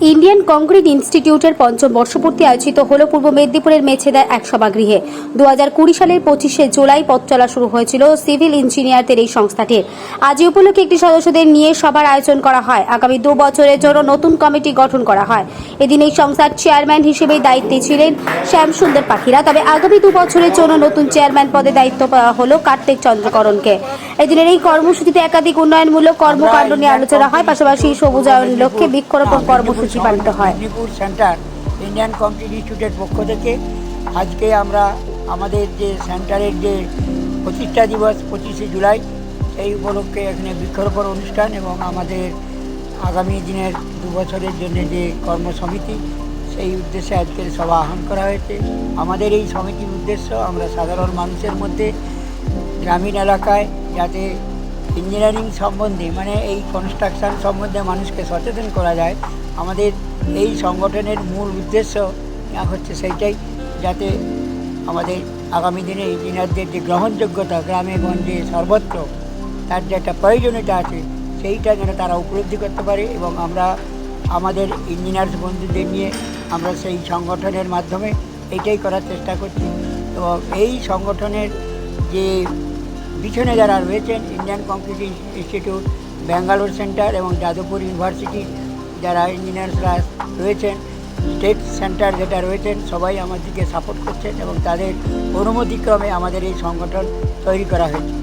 Indian concrete ইনস্টিটিউটের পঞ্চম বর্ষপূর্তি আয়োজিত হল পূর্ব মেদিনীপুরের মেছেদার এক সভাগৃহে। দু হাজার কুড়ি সালের পঁচিশে জুলাই পথ চলা শুরু হয়েছিল সিভিল ইঞ্জিনিয়ারদের এই সংস্থাটির। আজ উপলক্ষে একটি সদস্যদের নিয়ে সভার আয়োজন করা হয়। আগামী দু বছরের জন্য নতুন কমিটি গঠন করা হয়। এদিন এই সংস্থার চেয়ারম্যান হিসেবে দায়িত্বে ছিলেন শ্যাম সুন্দর পাখিরা। তবে আগামী দু বছরের জন্য নতুন চেয়ারম্যান পদে দায়িত্ব পাওয়া হল কার্তিক চন্দ্রকরণকে। এদিনের এই কর্মসূচিতে একাধিক উন্নয়নমূলক কর্মকাণ্ড নিয়ে আলোচনা হয়, পাশাপাশি সবুজায়ন লক্ষ্যে বৃক্ষরোপণ কর্মসূচি পালিত হয়। মেদিনীপুর সেন্টার, ইন্ডিয়ান কম্পিউটার ইনস্টিটিউটের পক্ষ থেকে আজকে আমরা আমাদের যে সেন্টারের যে প্রতিষ্ঠা দিবস, পঁচিশে জুলাই, এই উপলক্ষে এখানে বৃক্ষরোপণ অনুষ্ঠান এবং আমাদের আগামী দিনের দু বছরের জন্য যে কর্মসমিতি, সেই উদ্দেশ্যে আজকের সভা আহ্বান করা হয়েছে। আমাদের এই সমিতির উদ্দেশ্য আমরা সাধারণ মানুষের মধ্যে, গ্রামীণ এলাকায় যাতে ইঞ্জিনিয়ারিং সম্বন্ধে মানে এই কনস্ট্রাকশান সম্বন্ধে মানুষকে সচেতন করা যায়। আমাদের এই সংগঠনের মূল উদ্দেশ্য হচ্ছে সেইটাই, যাতে আমাদের আগামী দিনে ইঞ্জিনিয়ারদের যে গ্রহণযোগ্যতা, গ্রামে গঞ্জে সর্বত্র তার যে একটা প্রয়োজনীয়তা আছে, সেইটা যেন তারা উপলব্ধি করতে পারে এবং আমরা আমাদের ইঞ্জিনিয়ার্স বন্ধুদের নিয়ে আমরা সেই সংগঠনের মাধ্যমে এইটাই করার চেষ্টা করছি। এবং এই সংগঠনের যে পিছনে যারা রয়েছেন Indian computer institute, Bangalore centre এবং যাদবপুর ইউনিভার্সিটি যারা ইঞ্জিনিয়ার্সরা রয়েছেন স্টেট সেন্টার যেটা রয়েছেন, সবাই আমাদেরকে সাপোর্ট করছেন এবং তাদের অনুমতিক্রমে আমাদের এই সংগঠন তৈরি করা হয়েছে।